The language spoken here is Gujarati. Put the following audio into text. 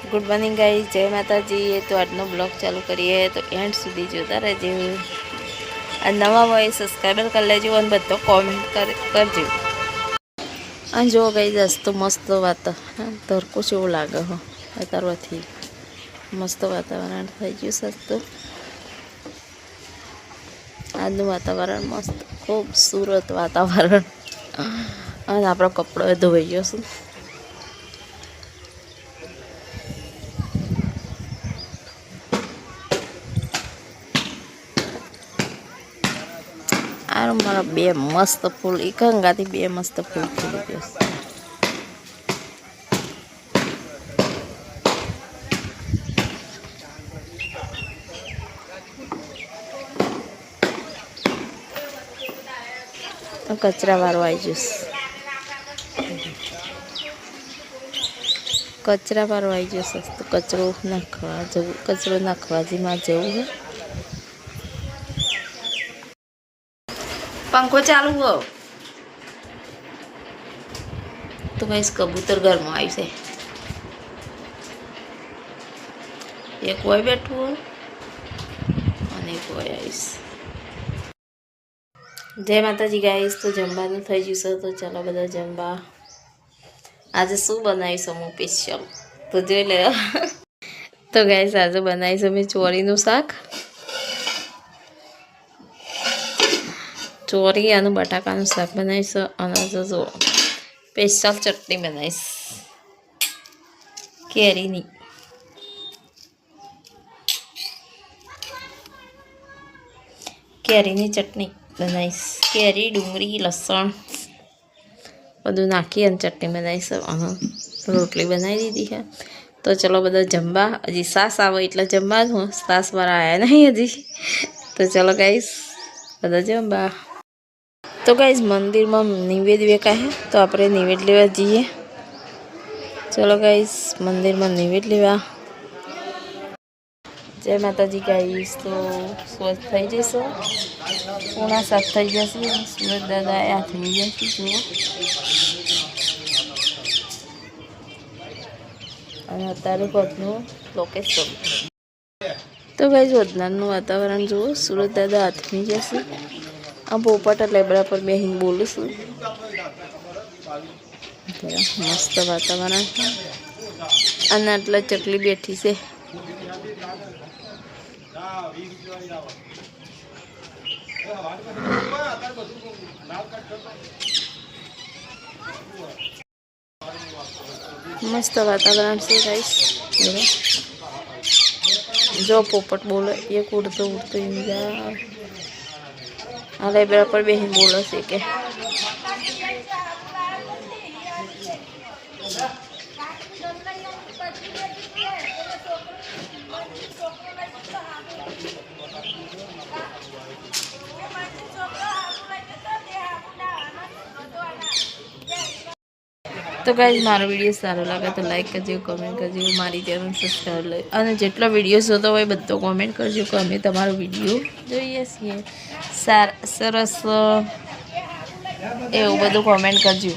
ગુડ મોર્નિંગ ગાઈ જય માતાજી. તો આજનો બ્લોગ ચાલુ કરીએ તો એન્ડ સુધી જોતા રહેજો. આ નવા હોય સબસ્ક્રાઈબર કરી લેજો અને બધો કોમેન્ટ કરજો. અને જો ગઈ દસ તો મસ્ત વાત તરકો જેવું લાગે હો, અત્યારથી. મસ્ત વાતાવરણ થઈ ગયું સસ્તું આજનું વાતાવરણ મસ્ત ખૂબસૂરત વાતાવરણ. અને આપણો કપડો ધોઈ ગયો છું. આ મારા બે મસ્ત ફૂલ, એક અંગાથી બે મસ્ત ફૂલ ખીલી ગયો છે. કચરા વાળો આવી જશે કચરા વાળો આવી જશે તો કચરો નાખવા જવું, કચરો નાખવા જેમાં જવું છે. પંખો ચાલુ હો તો ભાઈ કબૂતર ઘરમાં આવી છે એક હોય બેઠું હોય અને એક હોય આવીશ જય માતાજી ગાઈશ તો જમવાનું થઈ ગયું છે તો ચાલો બધા જમવા આજે શું બનાવીશું હું સ્પેશિયલ તો જોઈ લે તો ગાઈશ આજે બનાવીશું મેં ચોરીનું શાક ચોરી અને બટાકાનું શાક બનાવીશ અને જો સ્પેશિયલ ચટણી બનાવીશ કેરીની કેરીની ચટણી બનાવીશ કેરી ડુંગળી લસણ બધું નાખી અને ચટણી બનાવીશ અને રોટલી બનાવી દીધી છે તો ચલો બધા જમવા હજી સાસ આવે એટલે જમવાનું સાસ મારા આવ્યા નહીં હજી તો ચલો ગાઈશ બધા જમવા તો ગાઈઝ મંદિરમાં નિવેદ વેકાય તો આપણે નિવેદ લેવા જઈએ. ચલો ગાઈઝ મંદિરમાં નિવેદ લેવા. જય માતાજી ગાઈશ તો સ્વચ્છ થઈ જશે. પૂણા સાફ થઈ જશે. સુરત દાદા હાથમી જશે, જુઓ. અને અત્યારે પદનું લોકેશન તો ગાઈઝ વધનારનું વાતાવરણ જુઓ. સુરત દાદા હાથમી જશે. આ પોપટ લેબડા પર બેહીને બોલું છું જરા મસ્ત વાતાવરણ છે અને આટલા ચકલી બેઠી છે મસ્ત વાતાવરણ છે ગાઈસ જો પોપટ બોલે એક ઉડતો ઉડતો એમ જાય આ લેબરા પર બેહીને બોલે છે કે. તો ગાઈઝ મારો વીડિયો સારો લાગે તો લાઈક કરજો કમેન્ટ કરજો, મારી ચેનલ સબસ્ક્રાઈબ લઈ અને જેટલો વીડિયો જોતો હોય બધો કોમેન્ટ કરજો કે અમે તમારો વીડિયો જોઈએ છીએ. સાર, સરસ એવું બધું કોમેન્ટ કરજો.